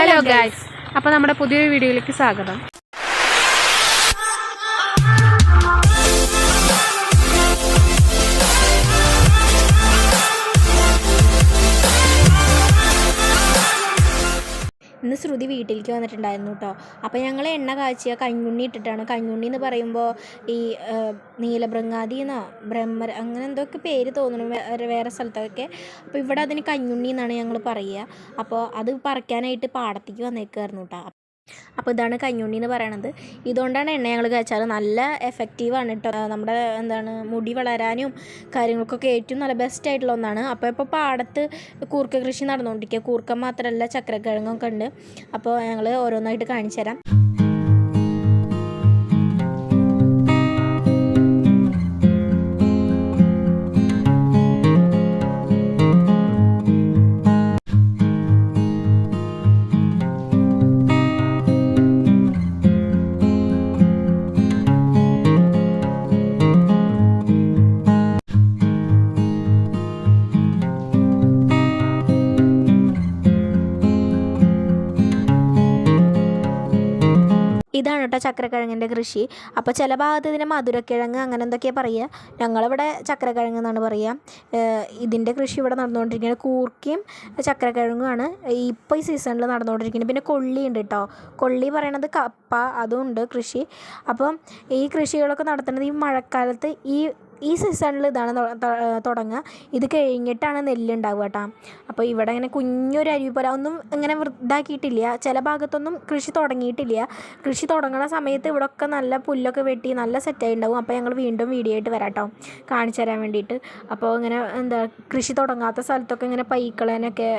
Hello guys അപ്പോൾ നമ്മുടെ പുതിയൊരു വീഡിയോയിലേക്ക് സ്വാഗതം. ഇന്ന് ശ്രുതി വീട്ടിലേക്ക് വന്നിട്ടുണ്ടായിരുന്നു കേട്ടോ അപ്പോൾ ഞങ്ങൾ എണ്ണ കാച്ചിയ കഞ്ഞുണ്ണി ഇട്ടിട്ടാണ്. കഞ്ഞുണ്ണി എന്ന് പറയുമ്പോൾ ഈ നീലഭൃങ്ങാതി എന്നോ ബ്രഹ്മ അങ്ങനെ എന്തൊക്കെ പേര് തോന്നുന്നു വേറെ വേറെ സ്ഥലത്തൊക്കെ. അപ്പോൾ ഇവിടെ അതിന് കഞ്ഞുണ്ണി എന്നാണ് ഞങ്ങൾ പറയുക അപ്പോൾ അത് പറിക്കാനായിട്ട് പാടത്തേക്ക് വന്നേക്കായിരുന്നു കേട്ടോ അപ്പോൾ ഇതാണ് കഞ്ഞുണ്ണി എന്ന് പറയണത്. ഇതുകൊണ്ടാണ് എണ്ണ ഞങ്ങൾ കഴിച്ചാൽ നല്ല എഫക്റ്റീവാണ് കേട്ടോ നമ്മുടെ എന്താണ് മുടി വളരാനും കാര്യങ്ങൾക്കൊക്കെ ഏറ്റവും നല്ല ബെസ്റ്റ് ആയിട്ടുള്ള ഒന്നാണ്. അപ്പോൾ ഇപ്പോൾ പാടത്ത് കൂർക്ക കൃഷി നടന്നുകൊണ്ടിരിക്കുക. കൂർക്ക മാത്രമല്ല ചക്രക്കിഴങ്ങൊക്കെ ഉണ്ട്. അപ്പോൾ ഞങ്ങൾ ഓരോന്നായിട്ട് കാണിച്ചു തരാം ഇതാണ് കേട്ടോ ചക്രക്കിഴങ്ങിന്റെ കൃഷി. അപ്പോൾ ചില ഭാഗത്ത് ഇതിന് മധുരക്കിഴങ്ങ് അങ്ങനെ എന്തൊക്കെയാണ് പറയുക? ഞങ്ങളിവിടെ ചക്രക്കിഴങ്ങ് എന്നാണ് പറയുക. ഇതിന്റെ കൃഷി ഇവിടെ നടന്നുകൊണ്ടിരിക്കുന്നത് കൂർക്കയും ചക്രക്കിഴങ്ങുമാണ്. ഇപ്പോൾ ഈ സീസണിൽ നടന്നുകൊണ്ടിരിക്കുന്നത്. പിന്നെ കൊള്ളി ഉണ്ട് കേട്ടോ. കൊള്ളി പറയണത് കപ്പ അതും ഉണ്ട് കൃഷി. അപ്പം ഈ കൃഷികളൊക്കെ നടത്തുന്നത് ഈ മഴക്കാലത്ത് ഈ ഈ സീസണിൽ ഇതാണ് തുടങ്ങുക. ഇത് കഴിഞ്ഞിട്ടാണ് നെല്ലുണ്ടാവുക കേട്ടോ. അപ്പോൾ ഇവിടെ ഇങ്ങനെ കുഞ്ഞൊരു അരുവി പോലെ ഒന്നും ഇങ്ങനെ വൃദ്ധാക്കിയിട്ടില്ല ചില ഭാഗത്തൊന്നും കൃഷി തുടങ്ങിയിട്ടില്ല. കൃഷി തുടങ്ങുന്ന സമയത്ത് ഇവിടെ ഒക്കെ നല്ല പുല്ലൊക്കെ വെട്ടി നല്ല സെറ്റായി ഉണ്ടാവും. അപ്പോൾ ഞങ്ങൾ വീണ്ടും വീഡിയോ ആയിട്ട് വരാം കേട്ടോ. കാണിച്ചു തരാൻ വേണ്ടിയിട്ട്. അപ്പോൾ ഇങ്ങനെ എന്താ കൃഷി തുടങ്ങാത്ത സ്ഥലത്തൊക്കെ ഇങ്ങനെ പൈക്കളേനൊക്കെ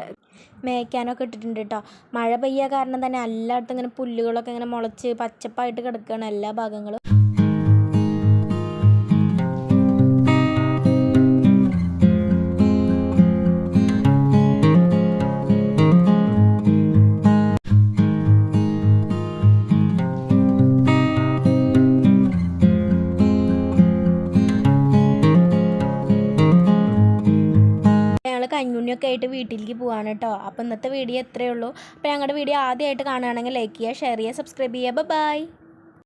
മേയ്ക്കാനൊക്കെ ഇട്ടിട്ടുണ്ട് കേട്ടോ. മഴ പെയ്യാ കാരണം തന്നെ എല്ലായിടത്തും ഇങ്ങനെ പുല്ലുകളൊക്കെ ഇങ്ങനെ മുളച്ച് പച്ചപ്പായിട്ട് കിടക്കുകയാണ് എല്ലാ ഭാഗങ്ങളും. ഞങ്ങൾ കഞ്ഞുണ്ണിയൊക്കെ ആയിട്ട് വീട്ടിലേക്ക് പോവാണ് കേട്ടോ അപ്പോൾ ഇന്നത്തെ വീഡിയോ എത്രയേ ഉള്ളൂ. അപ്പോൾ ഞങ്ങളുടെ വീഡിയോ ആദ്യമായിട്ട് കാണുകയാണെങ്കിൽ ലൈക്ക് ചെയ്യുക ഷെയർ ചെയ്യുക സബ്സ്ക്രൈബ് ചെയ്യുക. ബൈ